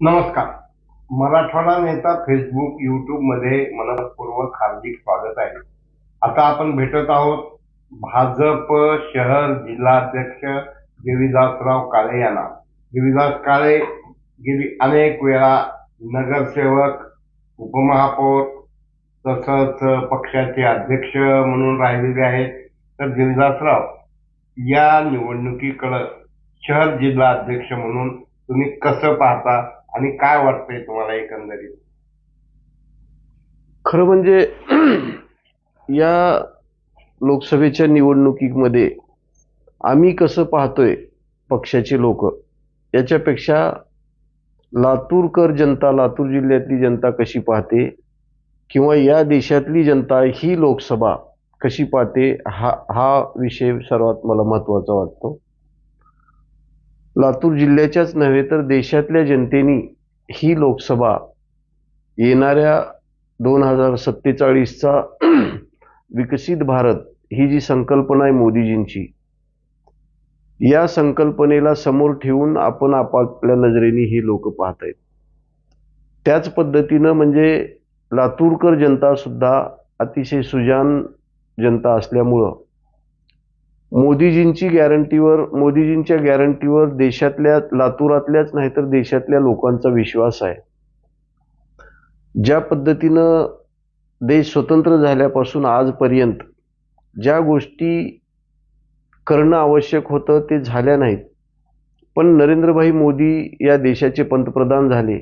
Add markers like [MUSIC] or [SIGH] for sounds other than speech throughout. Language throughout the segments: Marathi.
नमस्कार. मराठवाडा नेता फेसबुक युट्यूबमध्ये मनपूर्वक हार्दिक स्वागत आहे. आता आपण भेटत आहोत भाजप शहर जिल्हाध्यक्ष देवीदासराव काळे यांना. देवीदास काळे गेली अनेक वेळा नगरसेवक उपमहापौर तसंच पक्षाचे अध्यक्ष म्हणून राहिलेले आहेत. तर देवीदासराव या निवडणुकीकडं शहर जिल्हा अध्यक्ष म्हणून तुम्ही कसं पाहता? आणि काय वाटतंय तुम्हाला एकंदरीत? खरं म्हणजे या लोकसभेच्या निवडणुकीमध्ये आम्ही कसं पाहतोय पक्षाचे लोक याच्यापेक्षा लातूरकर जनता लातूर जिल्ह्यातली जनता कशी पाहते किंवा या देशातली जनता ही लोकसभा कशी पाहते हा हा विषय सर्वात मला महत्त्वाचा वाटतो. लातूर जिल्ह्याच्याच नव्हे तर देशातल्या जनतेनी ही लोकसभा येणाऱ्या दोन हजार सत्तेचाळीसचा [CLEARS THROAT] विकसित भारत ही जी संकल्पना आहे मोदीजींची या संकल्पनेला समोर ठेवून आपण आपापल्या नजरेने ही लोक पाहत आहेत त्याच पद्धतीनं म्हणजे लातूरकर जनता सुद्धा अतिशय सुजान जनता असल्यामुळं मोदीजींची गॅरंटीवर मोदीजींच्या गॅरंटीवर देशातल्या लातूरातल्याच नाही तर देशातल्या लोकांचा विश्वास आहे. ज्या पद्धतीनं देश स्वतंत्र झाल्यापासून आजपर्यंत ज्या गोष्टी करणं आवश्यक होतं ते झाल्या नाहीत. पण नरेंद्रभाई मोदी या देशाचे पंतप्रधान झाले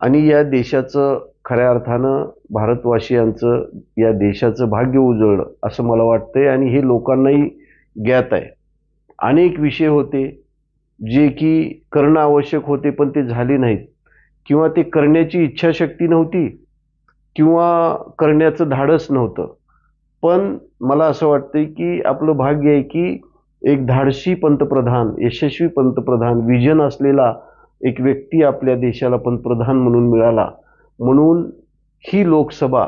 आणि या देशाचं खऱ्या अर्थानं भारतवासियांचं या देशाचं भाग्य उजळलं असं मला वाटतंय आणि हे लोकांनाही ज्ञात आहे. अनेक विषय होते जे की करणं आवश्यक होते पण ते झाले नाहीत. किंवा ते करण्याची इच्छाशक्ती नव्हती किंवा करण्याचं धाडस नव्हतं. पण मला असं वाटतं की आपलं भाग्य आहे की एक धाडशी पंतप्रधान यशस्वी पंतप्रधान विजन असलेला एक व्यक्ती आपल्या देशाला पंतप्रधान म्हणून मिळाला. म्हणून ही लोकसभा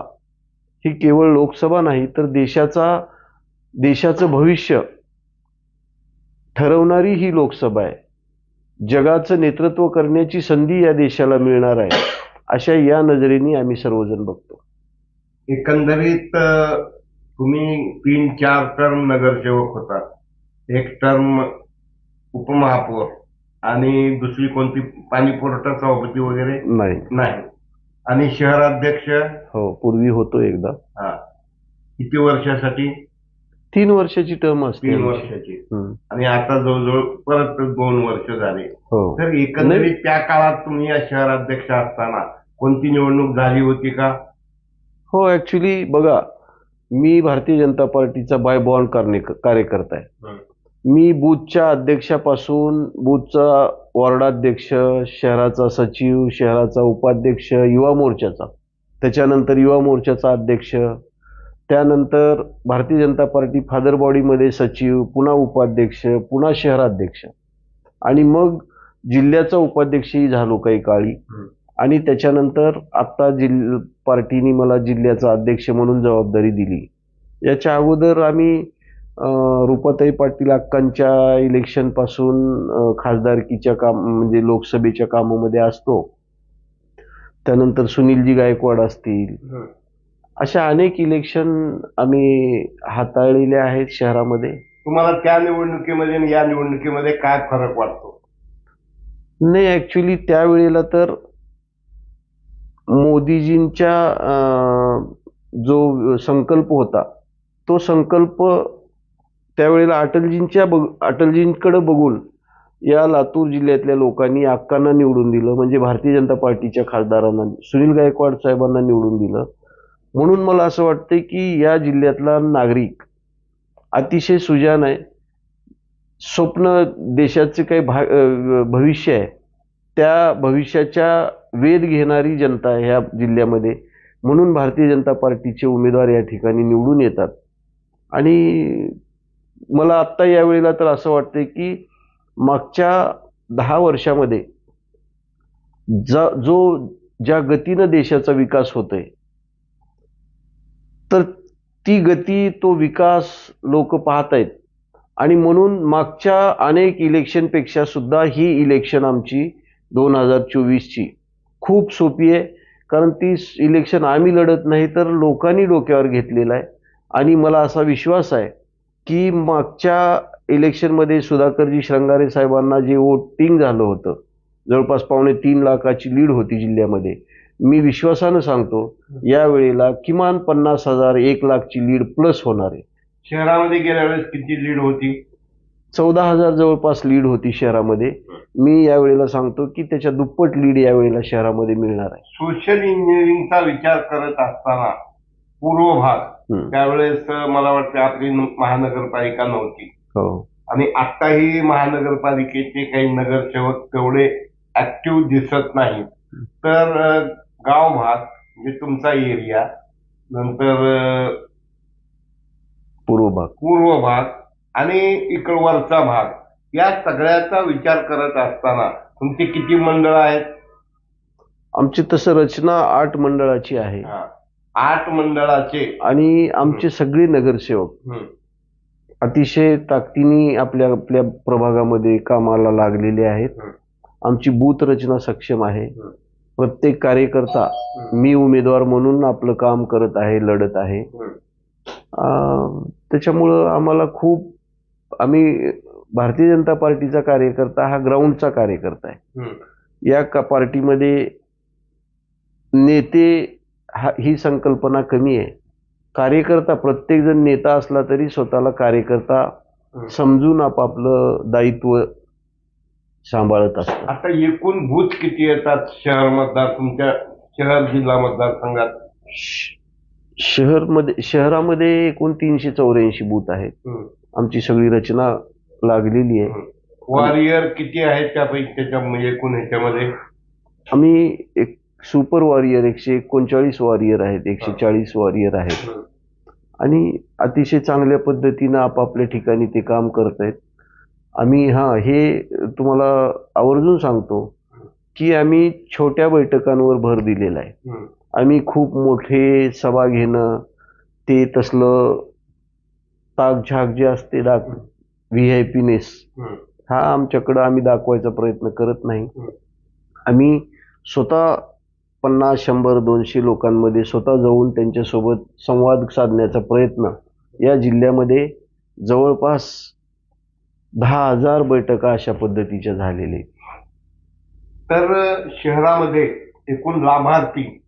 ही केवळ लोकसभा नाही तर देशाचा देशाचं भविष्य ठरवणारी ही लोकसभा आहे. जगाचं नेतृत्व करण्याची संधी या देशाला मिळणार आहे अशा या नजरेने आम्ही सर्वजण बघतो. एकंदरीत तुम्ही तीन चार टर्म नगरसेवक होता एक टर्म उपमहापौर आणि दुसरी कोणती पाणी पुरवठा सभापती वगैरे नाही. नाही. आणि शहराध्यक्ष? हो पूर्वी होतो एकदा. हा. किती वर्षासाठी? तीन वर्षाची टर्म असते तीन. वर्षाची. आणि आता जवळजवळ परत दोन वर्ष झाले. हो. तर एकंदरीत त्या काळात तुम्ही या शहराध्यक्ष असताना कोणती निवडणूक झाली होती का? हो ऍक्च्युली बघा मी भारतीय जनता पार्टीचा बाय करणे कार्यकर्ता आहे. मी बूथच्या अध्यक्षापासून बूथचा वॉर्डाध्यक्ष शहराचा सचिव शहराचा उपाध्यक्ष युवा मोर्चाचा. त्याच्यानंतर युवा मोर्चाचा अध्यक्ष त्यानंतर भारतीय जनता पार्टी फादर बॉडीमध्ये सचिव पुन्हा उपाध्यक्ष पुन्हा शहराध्यक्ष. आणि मग जिल्ह्याचा उपाध्यक्षही झालो काही काळी. आणि त्याच्यानंतर आत्ता जिल्ह पार्टीने मला जिल्ह्याचा अध्यक्ष म्हणून जबाबदारी दिली. याच्या अगोदर आम्ही रुपाताई पाटील अक्कांच्या इलेक्शनपासून खासदारकीच्या काम म्हणजे लोकसभेच्या कामामध्ये असतो. त्यानंतर सुनीलजी गायकवाड असतील. अशा अनेक इलेक्शन आम्ही हाताळलेले आहेत शहरामध्ये. तुम्हाला त्या निवडणुकीमध्ये आणि या निवडणुकीमध्ये काय फरक वाटतो? नाही ॲक्च्युली त्यावेळेला तर मोदीजींच्या जो संकल्प होता तो संकल्प त्यावेळेला अटलजींच्या बघ अटलजींकडे बघून या लातूर जिल्ह्यातल्या लोकांनी अक्कांना निवडून दिलं. म्हणजे भारतीय जनता पार्टीच्या खासदारांना सुनील गायकवाड साहेबांना निवडून दिलं. म्हणून मला असं वाटतंय की या जिल्ह्यातला नागरिक अतिशय सुजान आहे. स्वप्न देशाचे काही भा भविष्य आहे. त्या भविष्याच्या वेध घेणारी जनता आहे ह्या जिल्ह्यामध्ये. म्हणून भारतीय जनता पार्टीचे उमेदवार या ठिकाणी निवडून येतात. आणि मला आत्ता यावेळेला तर असं वाटतंय की मागच्या दहा वर्षामध्ये जा जो ज्या गतीनं देशाचा विकास होतोय आहे ती गती तो विकास लोक पाहत आहेत आणि म्हणून मागच्या अनेक इलेक्शनपेक्षा सुद्धा ही इलेक्शन आमची दोन हजार चोवीसची खूप सोपी आहे. कारण ती इलेक्शन आम्ही लढत नाही तर लोकांनी डोक्यावर घेतलेलं आहे. आणि मला असा विश्वास आहे की मागच्या इलेक्शनमध्ये सुधाकरजी श्रंगारे साहेबांना जे वोटिंग झालं होतं जवळपास पावणे तीन लाखाची लीड होती जिल्ह्यामध्ये मी विश्वासानं सांगतो यावेळेला किमान पन्नास हजार एक लाखची लीड प्लस होणार आहे. शहरामध्ये गेल्या वेळेस किती लीड होती? चौदा हजार जवळपास लीड होती शहरामध्ये. मी यावेळेला सांगतो की त्याच्या दुप्पट लीड यावेळेला शहरामध्ये मिळणार आहे. सोशल इंजिनिअरिंगचा विचार करत असताना पूर्व भाग हम्म. त्यावेळेस मला वाटतं आपली न- महानगरपालिका नव्हती. हो. आणि आताही महानगरपालिकेचे काही नगरसेवक तेवढे ऍक्टिव्ह दिसत नाहीत. तर अं, गाव भाग म्हणजे तुमचा एरिया नंतर पूर्व भाग. पूर्व भाग आणि इकडवरचा भाग. या सगळ्याचा विचार करत असताना तुमची किती मंडळ आहेत? आमची तसं रचना आठ मंडळाची आहे. हा. आठ मंडळाचे. आणि आमचे सगळे नगरसेवक. अतिशय ताकदीने आपल्या आपल्या प्रभागामध्ये कामाला लागलेले आहेत. आमची बूथ रचना सक्षम आहे. प्रत्येक कार्यकर्ता मी उमेदवार म्हणून आपलं काम करत आहे लढत आहे. त्याच्यामुळं आम्हाला खूप आम्ही भारतीय जनता पार्टीचा कार्यकर्ता हा ग्राउंडचा कार्यकर्ता आहे. या का पार्टीमध्ये नेते हा ही संकल्पना कमी आहे. कार्यकर्ता प्रत्येकजण नेता असला तरी स्वतःला कार्यकर्ता. समजून आपापलं दायित्व सांभाळत असतात. आता एकूण बूथ किती येतात शहर मतदार तुमच्या शहर जिल्हा मतदारसंघात शहरमध्ये शहरामध्ये एकूण तीनशे चौऱ्याऐंशी बूथ आहेत. आमची सगळी रचना लागलेली आहे. वॉरियर किती आहेत त्यापैकी त्याच्या म्हणजे एकूण ह्याच्यामध्ये? आम्ही एक सुपर वॉरियर एकशे एकोणचाळीस वॉरियर आहेत एकशे चाळीस वॉरियर आहेत. आणि अतिशय चांगल्या पद्धतीनं आपापल्या ठिकाणी ते काम करत आहेत आम्ही हां हे तुम्हाला आवर्जून सांगतो की आम्ही छोट्या बैठकांवर भर दिलेला आहे. आम्ही खूप मोठे सभा घेणं ते तसलं ताकझाक जे असते दाख व्ही आय पीनेस हा आमच्याकडं आम्ही दाखवायचा प्रयत्न करत नाही. आम्ही स्वतः पन्नास शंभर दोनशे लोकांमध्ये स्वतः जाऊन त्यांच्यासोबत संवाद साधण्याचा प्रयत्न या जिल्ह्यामध्ये जवळपास दहा हजार बैठका अशा पद्धतीच्या झालेल्या आहेत. तर शहरामध्ये एकूण लाभार्थी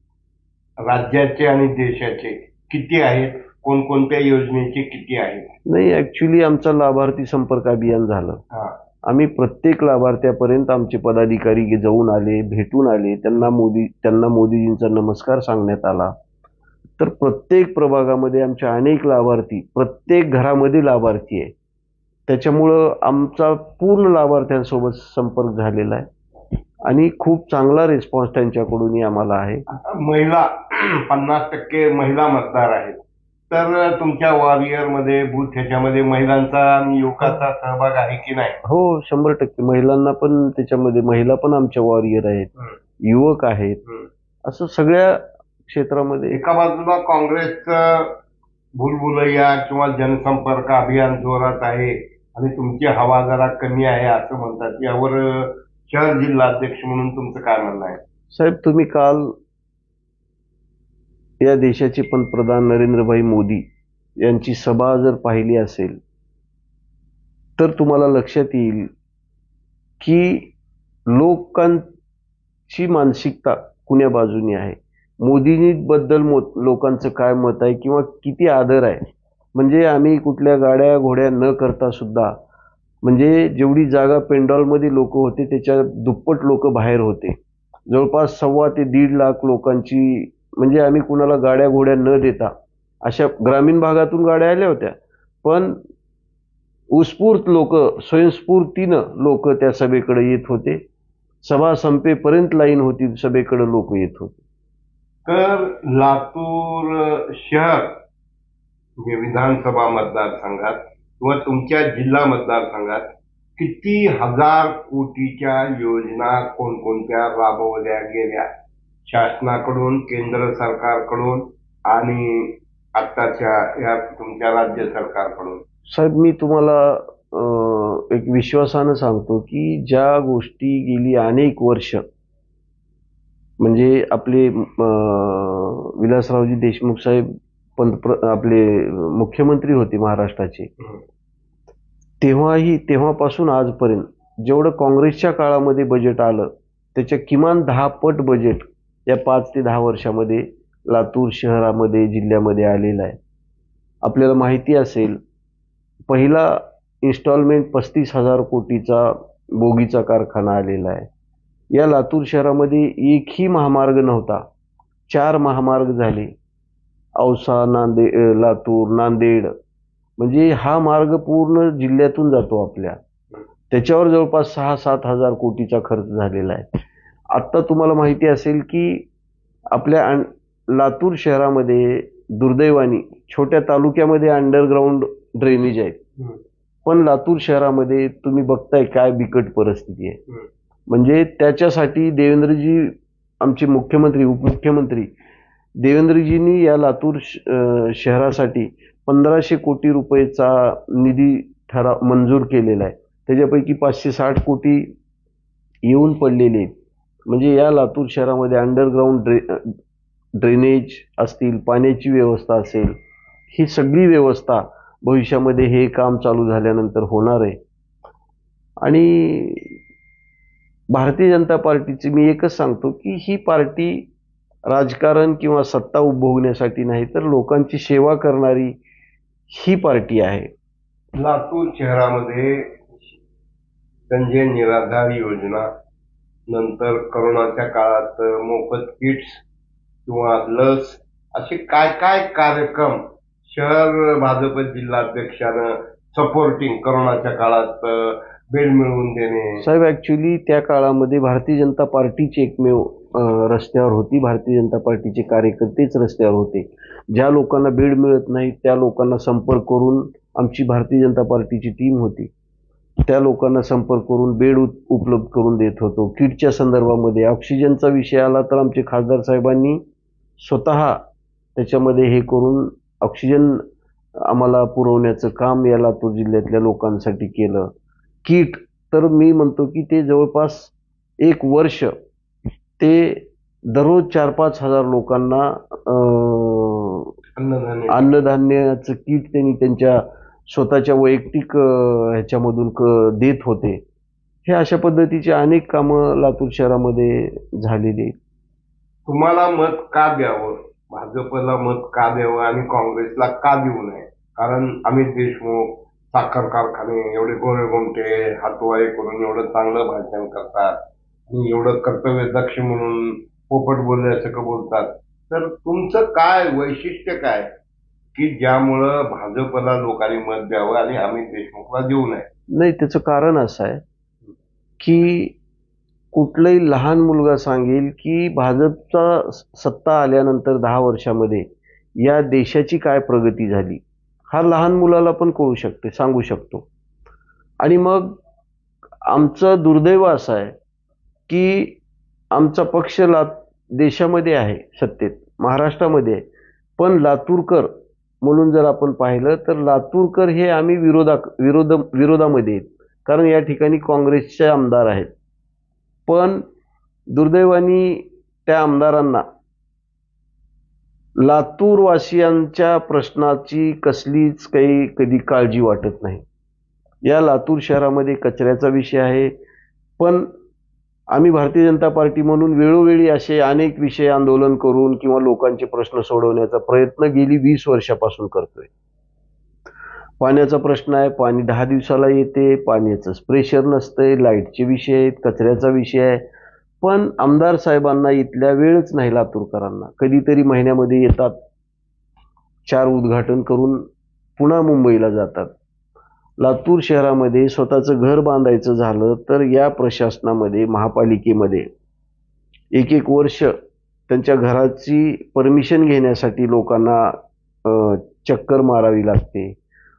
राज्याचे आणि देशाचे किती आहेत? कोणकोणत्या योजनेचे किती आहेत? नाही ऍक्च्युली आमचा लाभार्थी संपर्क अभियान झालं. हा. आम्ही प्रत्येक लाभार्थ्यापर्यंत आमचे पदाधिकारी गे- जाऊन आले भेटून आले त्यांना मोदी त्यांना मोदीजींचा नमस्कार सांगण्यात आला. तर प्रत्येक प्रभागामध्ये आमचे अनेक लाभार्थी प्रत्येक घरामध्ये लाभार्थी आहे त्याच्यामुळं आमचा पूर्ण लाभार्थ्यांसोबत संपर्क झालेला आहे. आणि खूप चांगला रिस्पॉन्स त्यांच्याकडूनही आम्हाला आहे. महिला [CLEARS THROAT] पन्नास टक्के महिला मतदार आहेत. तर तुमच्या वॉरियरमध्ये बूथ ह्याच्यामध्ये महिलांचा आणि युवकाचा सहभाग आहे की नाही? हो शंभर टक्के. महिलांना पण त्याच्यामध्ये महिला पण आमच्या वॉरियर आहेत. युवक आहेत. असं सगळ्या क्षेत्रामध्ये. एका बाजूला काँग्रेसचं भूलभुलैया किंवा जनसंपर्क अभियान जोरात आहे. आणि तुमची हवा जरा कमी आहे असं म्हणतात. यावर शहर जिल्हा अध्यक्ष म्हणून तुमचं काय म्हणणं आहे? साहेब तुम्ही काल या देशाचे पंतप्रधान नरेंद्रभाई मोदी यांची सभा जर पाहिली असेल तर तुम्हाला लक्षात येईल की लोकांची मानसिकता कुण्या बाजूनी आहे? मोदींबद्दल मो लोकांचं काय मत आहे किंवा किती आदर आहे? म्हणजे आम्ही कुठल्या गाड्या घोड्या न करता सुद्धा म्हणजे जेवढी जागा पेंडॉलमध्ये लोक होते त्याच्या दुप्पट लोक बाहेर होते. जवळपास सव्वा ते दीड लाख लोकांची म्हणजे आम्ही कुणाला गाड्या घोड्या न देता अशा ग्रामीण भागातून गाड्या आल्या होत्या. पण उत्स्फूर्त लोक स्वयंस्फूर्तीनं लोक त्या सभेकडे येत होते. सभा संपेपर्यंत लाईन होती सभेकडे लोक येत होते. तर लातूर शहर तुम्ही विधानसभा मतदारसंघात किंवा तुमच्या जिल्हा मतदारसंघात किती हजार कोटीच्या योजना कोणकोणत्या राबवल्या गेल्या? शासनाकडून केंद्र सरकारकडून आणि आत्ताच्या या तुमच्या राज्य सरकारकडून? साहेब मी तुम्हाला एक विश्वासानं सांगतो की ज्या गोष्टी गेली अनेक वर्ष म्हणजे आपले विलासरावजी देशमुख साहेब पंतप्र आपले मुख्यमंत्री होते महाराष्ट्राचे. तेव्हाही तेव्हापासून आजपर्यंत जेवढं काँग्रेसच्या काळामध्ये बजेट आलं त्याच्या किमान दहा पट बजेट या पाच ते दहा वर्षामध्ये लातूर शहरामध्ये जिल्ह्यामध्ये आलेलं आहे. आपल्याला माहिती असेल पहिला इन्स्टॉलमेंट पस्तीस हजार कोटीचा बोगीचा कारखाना आलेला आहे. या लातूर शहरामध्ये एकही महामार्ग नव्हता. चार महामार्ग झाले. औसा नांदे लातूर नांदेड. म्हणजे हा मार्ग पूर्ण जिल्ह्यातून जातो आपल्या. त्याच्यावर जवळपास सहा सात हजार कोटीचा खर्च झालेला आहे. आत्ता तुम्हाला माहिती असेल की आपल्या अं- लातूर शहरामध्ये दुर्दैवानी छोट्या तालुक्यामध्ये अंडरग्राऊंड ड्रेनेज आहेत. पण लातूर शहरामध्ये तुम्ही बघताय काय बिकट परिस्थिती आहे. म्हणजे त्याच्यासाठी देवेंद्रजी आमचे मुख्यमंत्री उपमुख्यमंत्री देवेंद्रजींनी या लातूर श- शहरासाठी पंधराशे कोटी रुपयेचा निधी ठराव मंजूर केलेला आहे. त्याच्यापैकी पाचशे साठ कोटी येऊन पडलेले आहेत. म्हणजे या लातूर शहरामध्ये अंडरग्राऊंड ड्रे ड्रेनेज असतील पाण्याची व्यवस्था असेल ही सगळी व्यवस्था भविष्यामध्ये हे काम चालू झाल्यानंतर होणार आहे. आणि भारतीय जनता पार्टीची मी एकच सांगतो की ही पार्टी राजकारण किंवा सत्ता उपभोगण्यासाठी नाही तर लोकांची सेवा करणारी ही पार्टी आहे. लातूर शहरामध्ये संजय निराधार योजना नंतर करोनाच्या काळात मोफत किट्स किंवा लस असे काय काय कार्यक्रम शहर भाजप जिल्हाध्यक्षानं सपोर्टिंग करोनाच्या काळात बेड मिळवून देणे. साहेब ऍक्च्युली त्या काळामध्ये भारतीय जनता पार्टीची एकमेव रस्त्यावर होती. भारतीय जनता पार्टीचे कार्यकर्तेच रस्त्यावर होते. ज्या लोकांना बेड मिळत नाही त्या लोकांना संपर्क करून आमची भारतीय जनता पार्टीची टीम होती. त्या लोकांना संपर्क करून बेड उपलब्ध करून देत होतो. किटच्या संदर्भामध्ये ऑक्सिजनचा विषय आला तर आमचे खासदार साहेबांनी स्वतः त्याच्यामध्ये हे करून ऑक्सिजन आम्हाला पुरवण्याचं काम या लातूर जिल्ह्यातल्या लोकांसाठी केलं. किट तर मी म्हणतो की ते जवळपास एक वर्ष ते दररोज चार पाच हजार लोकांना अन्नधान्य. अन्नधान्याचं किट त्यांनी त्यांच्या स्वतःच्या वैयक्तिक ह्याच्यामधून क देत होते. हे अशा पद्धतीची अनेक कामं लातूर शहरामध्ये झालेली आहेत. तुम्हाला मत का द्यावं? भाजपला मत का द्यावं आणि काँग्रेसला का देऊ नये? कारण अमित देशमुख साखर कारखाने एवढे गोरे गोमटे हातवारे करून एवढं चांगलं भाषण करतात. एवढं कर्तव्य दक्ष म्हणून पोपट बोलल्यासारखं बोलतात? तर तुमचं काय वैशिष्ट्य काय? की ज्यामुळं भाजपला लोकांनी मत द्यावं आणि अमित देशमुखला देऊ नये. नाही त्याचं कारण असं आहे की कुठलाही लहान मुलगा सांगेल की भाजपचा सत्ता आल्यानंतर दहा वर्षामध्ये या देशाची काय प्रगती झाली हा लहान मुलाला पण कळू शकते सांगू शकतो. आणि मग आमचं दुर्दैव असं आहे की आमचा पक्ष ला देशामध्ये आहे सत्तेत महाराष्ट्रामध्ये. आहे पण लातूरकर म्हणून जर आपण पाहिलं तर लातूरकर हे आम्ही विरोधा विरोध विरोधामध्ये आहेत. कारण या ठिकाणी काँग्रेसचे आमदार आहेत. पण दुर्दैवानी त्या आमदारांना लातूरवासियांच्या प्रश्नाची कसलीच काही कधी काळजी वाटत नाही. या लातूर शहरामध्ये कचऱ्याचा विषय आहे. पण आम्ही भारतीय जनता पार्टी म्हणून वेळोवेळी असे अनेक विषय आंदोलन करून किंवा लोकांचे प्रश्न सोडवण्याचा प्रयत्न गेली वीस वर्षापासून करतोय. पाण्याचा प्रश्न आहे पाणी दहा दिवसाला येते पाण्याचं प्रेशर नसतंय लाईटचे विषय आहेत कचऱ्याचा विषय आहे. पण आमदार साहेबांना इथल्या वेळच नाही लातूरकरांना. कधीतरी महिन्यामध्ये येतात चार उद्घाटन करून पुन्हा मुंबईला जातात. लातूर शहरामध्ये स्वतःचं घर बांधायचं झालं तर या प्रशासनामध्ये महापालिकेमध्ये एक एक वर्ष त्यांच्या घराची परमिशन घेण्यासाठी लोकांना चक्कर मारावी लागते.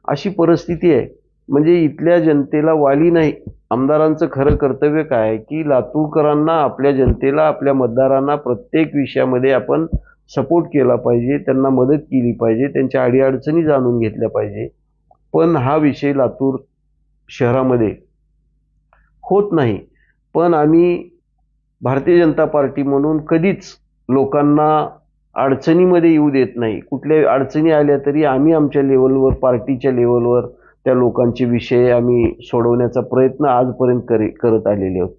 अशी परिस्थिती आहे. म्हणजे इथल्या जनतेला वाली नाही. आमदारांचं खरं कर्तव्य काय? की लातूरकरांना आपल्या जनतेला आपल्या मतदारांना प्रत्येक विषयामध्ये आपण सपोर्ट केला पाहिजे त्यांना मदत केली पाहिजे त्यांच्या अडीअडचणी जाणून घेतल्या पाहिजे. पण हा विषय लातूर शहरामध्ये होत नाही. पण आम्ही भारतीय जनता पार्टी म्हणून कधीच लोकांना अडचणीमध्ये येऊ देत नाही. कुठल्या अडचणी आल्या तरी आम्ही आमच्या लेवलवर पार्टीच्या लेवलवर त्या लोकांचे विषय आम्ही सोडवण्याचा प्रयत्न आजपर्यंत करे करत आलेले आहोत.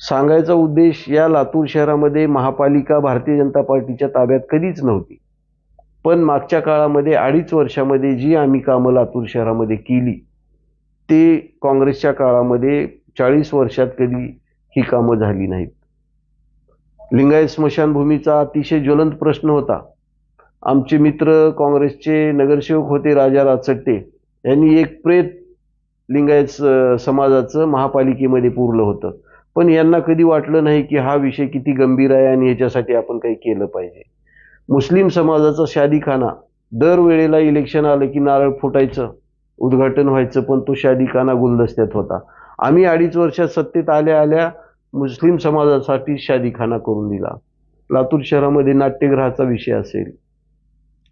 सांगायचा उद्देश या लातूर शहरामध्ये महापालिका भारतीय जनता पार्टीच्या ताब्यात कधीच नव्हती. पण मागच्या काळामध्ये अडीच वर्षामध्ये जी आम्ही कामं लातूर शहरामध्ये केली ते काँग्रेसच्या काळामध्ये चाळीस वर्षात कधी ही कामं झाली नाहीत. लिंगायत स्मशानभूमीचा अतिशय ज्वलंत प्रश्न होता. आमचे मित्र काँग्रेसचे नगरसेवक होते राजा राचट्टे यांनी एक प्रेत लिंगायत स- समाजाचं महापालिकेमध्ये पुरलं होतं. पण यांना कधी वाटलं नाही की हा विषय किती गंभीर आहे आणि याच्यासाठी आपण काही केलं पाहिजे. मुस्लिम समाजाचा शादीखाना. दरवेळेला इलेक्शन आलं की नारळ फुटायचं उद्घाटन व्हायचं पण तो शादीखाना गुलदस्त्यात होता. आम्ही अडीच वर्षात सत्तेत आल्या आल्या मुस्लिम समाजासाठी शादीखाना करून दिला. लातूर शहरामध्ये नाट्यगृहाचा विषय असेल.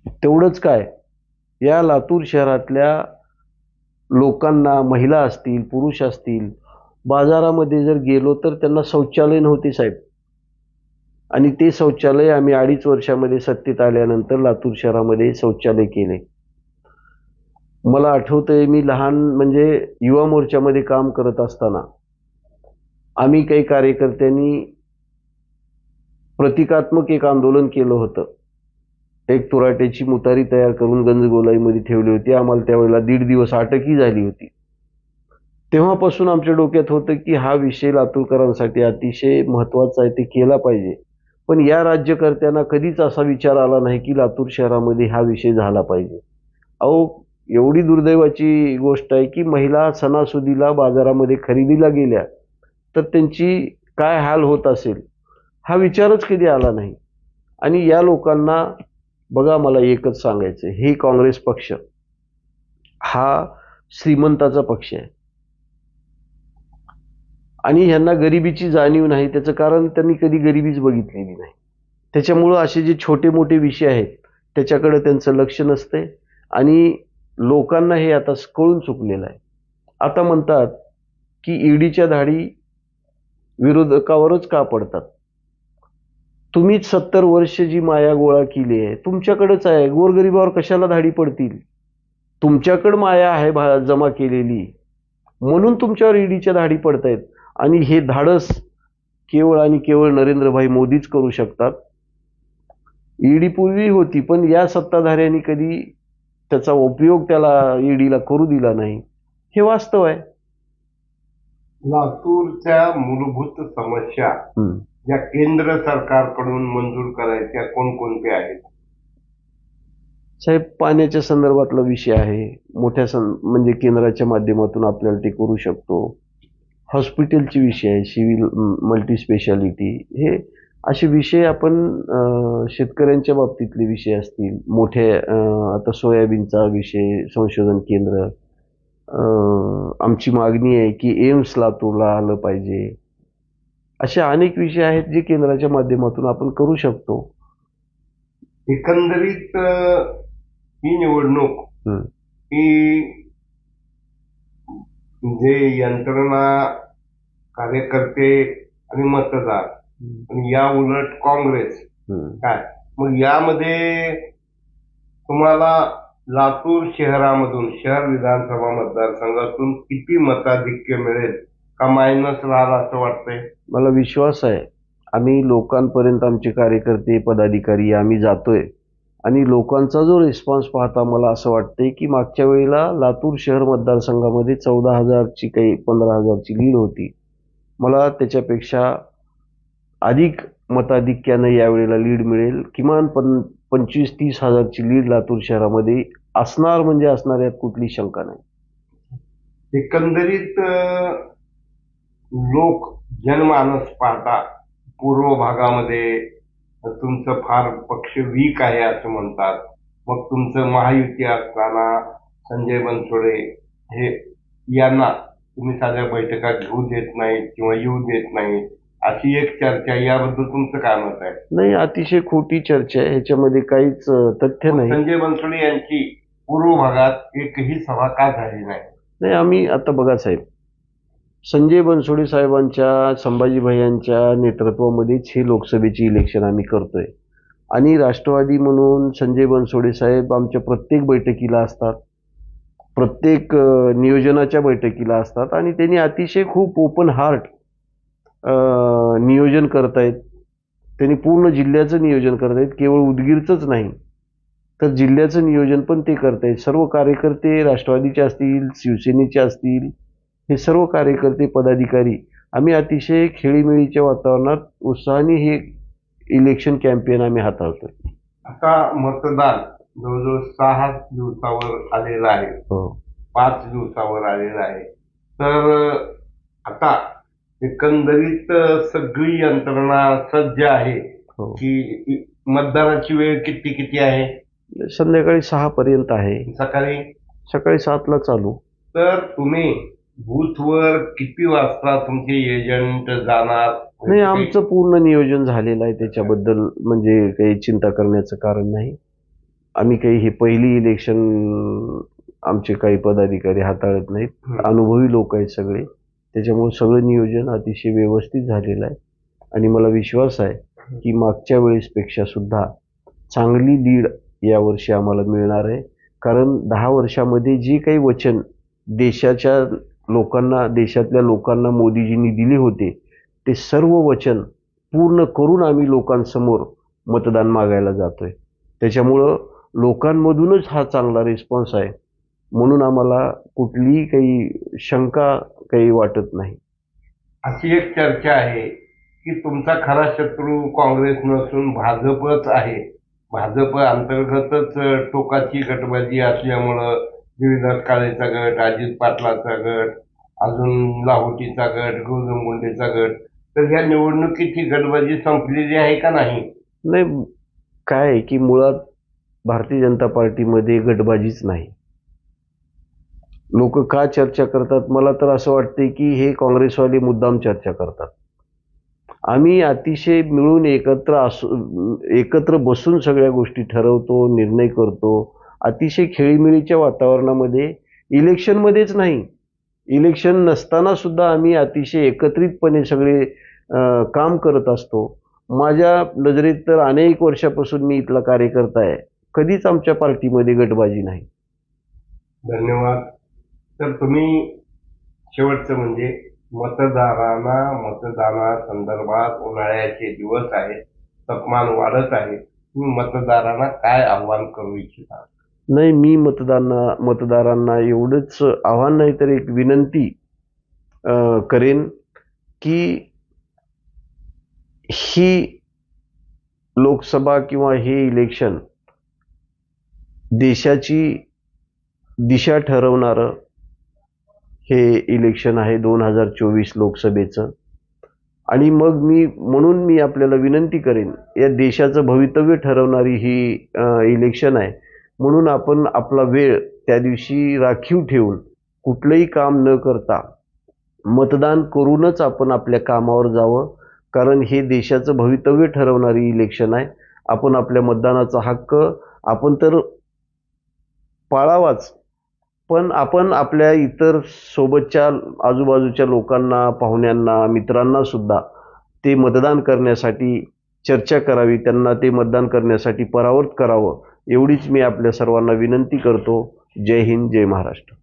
तेवढंच काय? या लातूर शहरातल्या लोकांना महिला असतील पुरुष असतील बाजारामध्ये जर गेलो तर त्यांना शौचालय नव्हते साहेब. आणि ते शौचालय आम्ही अडीच वर्षामध्ये सत्तेत आल्यानंतर लातूर शहरामध्ये शौचालय केले. मला आठवतंय मी लहान म्हणजे युवा मोर्चामध्ये काम करत असताना आम्ही काही कार्यकर्त्यांनी प्रतिकात्मक एक आंदोलन केलं होतं. एक तुराट्याची मुतारी तयार करून गंजगोलाईमध्ये ठेवली होती. आम्हाला त्यावेळेला दीड दिवस अटकही झाली होती. तेव्हापासून आमच्या डोक्यात होतं की हा विषय लातूरकरांसाठी अतिशय महत्त्वाचा आहे ते केला पाहिजे. पण या राज्यकर्त्यांना कधीच असा विचार आला नाही की लातूर शहरामध्ये हा विषय झाला पाहिजे. अहो एवढी दुर्दैवाची गोष्ट आहे की महिला सणासुदीला बाजारामध्ये खरेदीला गेल्या तर त्यांची काय हाल होत असेल? हा विचारच कधी आला नाही. आणि या लोकांना बघा मला एकच सांगायचं हे काँग्रेस पक्ष हा श्रीमंताचा पक्ष आहे. आणि ह्यांना गरिबीची जाणीव नाही त्याचं कारण त्यांनी कधी गरिबीच बघितलेली नाही. त्याच्यामुळं असे जे छोटे मोठे विषय आहेत त्याच्याकडे त्यांचं लक्ष नसतंय आणि लोकांना हे आता कळून चुकलेलं आहे. आता म्हणतात की ईडीच्या धाडी विरोधकावरच का पडतात? तुम्हीच सत्तर वर्ष जी माया गोळा केली आहे तुमच्याकडेच आहे. गोरगरिबावर कशाला धाडी पडतील? तुमच्याकडं माया आहे भा जमा केलेली. म्हणून तुमच्यावर ईडीच्या धाडी पडतायत. आणि हे धाडस केवळ आणि केवळ नरेंद्रभाई मोदीच करू शकतात. ईडी पूर्वी होती पण या सत्ताधाऱ्यांनी कधी त्याचा उपयोग त्याला ईडीला करू दिला नाही. हे वास्तव आहे. लातूरच्या मूलभूत समस्या. ज्या केंद्र सरकारकडून मंजूर करायच्या कोणकोणत्या आहेत? साहेब पाण्याच्या संदर्भातला विषय आहे. मोठ्या सं म्हणजे केंद्राच्या माध्यमातून आपल्याला ते करू शकतो. हॉस्पिटलचे विषय आहे सिव्हिल मल्टी स्पेशालिटी हे असे विषय आपण शेतकऱ्यांच्या बाबतीतले विषय असतील. मोठे आता सोयाबीनचा विषय संशोधन केंद्र. आमची मागणी आहे की एम्स लातूरला आलं पाहिजे. असे अनेक विषय आहेत जे केंद्राच्या माध्यमातून आपण करू शकतो. एकंदरीत ही निवडणूक. ही जे यंत्रणा कार्यकर्ते आणि मतदार. आणि या उलट काँग्रेस. काय? मग यामध्ये तुम्हाला लातूर शहरामधून शहर विधानसभा मतदारसंघातून किती मताधिक्य मिळेल का मायनस राहाल असं वाटतंय? मला विश्वास आहे. आम्ही लोकांपर्यंत आमचे कार्यकर्ते पदाधिकारी आम्ही जातोय. आणि लोकांचा जो रिस्पॉन्स पाहता मला असं वाटतंय की मागच्या वेळेला लातूर शहर मतदारसंघामध्ये चौदा हजारची काही पंधरा हजारची लीड होती. मला त्याच्यापेक्षा अधिक मताधिक्यानं यावेळेला लीड मिळेल. किमान पं पंचवीस तीस हजारची लीड लातूर शहरामध्ये असणार म्हणजे असणार यात कुठली शंका नाही. एकंदरीत लोक जनमानस पाहता पूर्व भागामध्ये तुमचं फार पक्ष वीक आहे असं म्हणतात. मग तुमचं महायुती असताना संजय बनसोडे हे यांना तुम्ही साध्या बैठका घेऊ देत नाहीत किंवा येऊ देत नाहीत अशी एक चर्चा. याबद्दल तुमचं काय मत आहे? नाही अतिशय खोटी चर्चा आहे ह्याच्यामध्ये काहीच तथ्य नाही. संजय बनसोडे यांची पूर्व भागात एकही सभा का झाली नाही? नाही आम्ही आता बघा साहेब संजय बनसोडे साहेबांच्या संभाजी भैयांच्या नेतृत्वामध्येच हे लोकसभेची इलेक्शन आम्ही करतोय. आणि राष्ट्रवादी म्हणून संजय बनसोडे साहेब आमच्या प्रत्येक बैठकीला असतात. प्रत्येक नियोजनाच्या बैठकीला असतात आणि त्यांनी अतिशय खूप ओपन हार्ट नियोजन करतायत. त्यांनी पूर्ण जिल्ह्याचं नियोजन करतायत केवळ उदगीरचंच नाही तर जिल्ह्याचं नियोजन पण ते करतायत. सर्व कार्यकर्ते राष्ट्रवादीचे असतील शिवसेनेचे असतील हे सर्व कार्यकर्ते पदाधिकारी आम्ही अतिशय खेळीमेळीच्या वातावरणात उत्साहाने हे इलेक्शन कॅम्पेन आम्ही हाताळतो आता मतदार जवळजवळ सहा दिवसावर आलेलं आहे. हो. पाच दिवसावर आलेलं आहे. तर आता एकंदरीत सगळी यंत्रणा सज्ज आहे हो. की मतदानाची वेळ किती किती आहे? संध्याकाळी सहा पर्यंत आहे. सकाळी? सकाळी सातला चालू. तर तुम्ही बूथवर किती वाजता तुमचे एजंट जाणार? नाही आमचं पूर्ण नियोजन झालेलं आहे त्याच्याबद्दल म्हणजे काही चिंता करण्याचं कारण नाही. आम्ही काही हे पहिली इलेक्शन आमचे काही पदाधिकारी हाताळत नाहीत. अनुभवी लोक आहेत सगळे. त्याच्यामुळे सगळं नियोजन अतिशय व्यवस्थित झालेलं आहे. आणि मला विश्वास आहे की मागच्या वेळेसपेक्षा सुद्धा चांगली लीड यावर्षी आम्हाला मिळणार आहे. कारण दहा वर्षामध्ये जे काही वचन देशाच्या लोकांना देशातल्या लोकांना मोदीजींनी दिले होते ते सर्व वचन पूर्ण करून आम्ही लोकांसमोर मतदान मागायला जातोय. त्याच्यामुळं लोकांमधूनच हा चांगला रिस्पॉन्स आहे. म्हणून आम्हाला कुठलीही काही शंका काही वाटत नाही. अशी एक चर्चा आहे की तुमचा खरा शत्रू काँग्रेस नसून भाजपच आहे. भाजप अंतर्गतच टोकाची गटबाजी असल्यामुळं देवीदास काळेचा गट अजित पाटलाचा गट अजून लाहोटीचा गट गौतम मुंडेचा गट तर ह्या निवडणुकीची गटबाजी संपलेली आहे का नाही? नाही काय आहे की मुळात भारतीय जनता पार्टीमध्ये गटबाजीच नाही. लोक का चर्चा करतात? मला तर असं वाटते की हे काँग्रेसवाले मुद्दाम चर्चा करतात. आम्ही अतिशय मिळून एकत्र असू एकत्र बसून सगळ्या गोष्टी ठरवतो निर्णय करतो. अतिशय खेळीमेळीच्या वातावरणामध्ये इलेक्शनमध्येच नाही. इलेक्शन नसताना सुद्धा आम्ही अतिशय एकत्रितपणे सगळे काम करत असतो. माझ्या नजरेत तर अनेक वर्षापासून मी इथला कार्यकर्ता आहे. कधीच आमच्या पार्टीमध्ये गटबाजी नाही. धन्यवाद. तर तुम्ही शेवटचं म्हणजे मतदारांना मतदानासंदर्भात उन्हाळ्याचे दिवस आहेत तापमान वाढत आहे तुम्ही मतदारांना काय आव्हान करू इच्छिता? नाही मी मतदारांना मतदारांना एवढंच आव्हान नाही तर एक विनंती करेन की ही लोकसभा किंवा हे इलेक्शन देशाची दिशा ठरवणारं हे इलेक्शन आहे दोन हजार चोवीस लोकसभेचं. आणि मग मी म्हणून मी आपल्याला विनंती करेन या देशाचं भवितव्य ठरवणारी ही इलेक्शन आहे. म्हणून आपण आपला वेळ त्या दिवशी राखीव ठेवून कुठलंही काम न करता मतदान करूनच आपण आपल्या कामावर जावं कारण हे देशाचं भवितव्य ठरवणारी इलेक्शन आहे. आपण आपल्या मतदानाचा हक्क आपण तर पाळावाच. पण आपण आपल्या इतर सोबतच्या आजूबाजूच्या लोकांना पाहुण्यांना मित्रांना सुद्धा ते मतदान करण्यासाठी चर्चा करावी त्यांना ते मतदान करण्यासाठी परावर्त करावं एवढीच मी आपल्या सर्वांना विनंती करतो. जय हिंद जय महाराष्ट्र.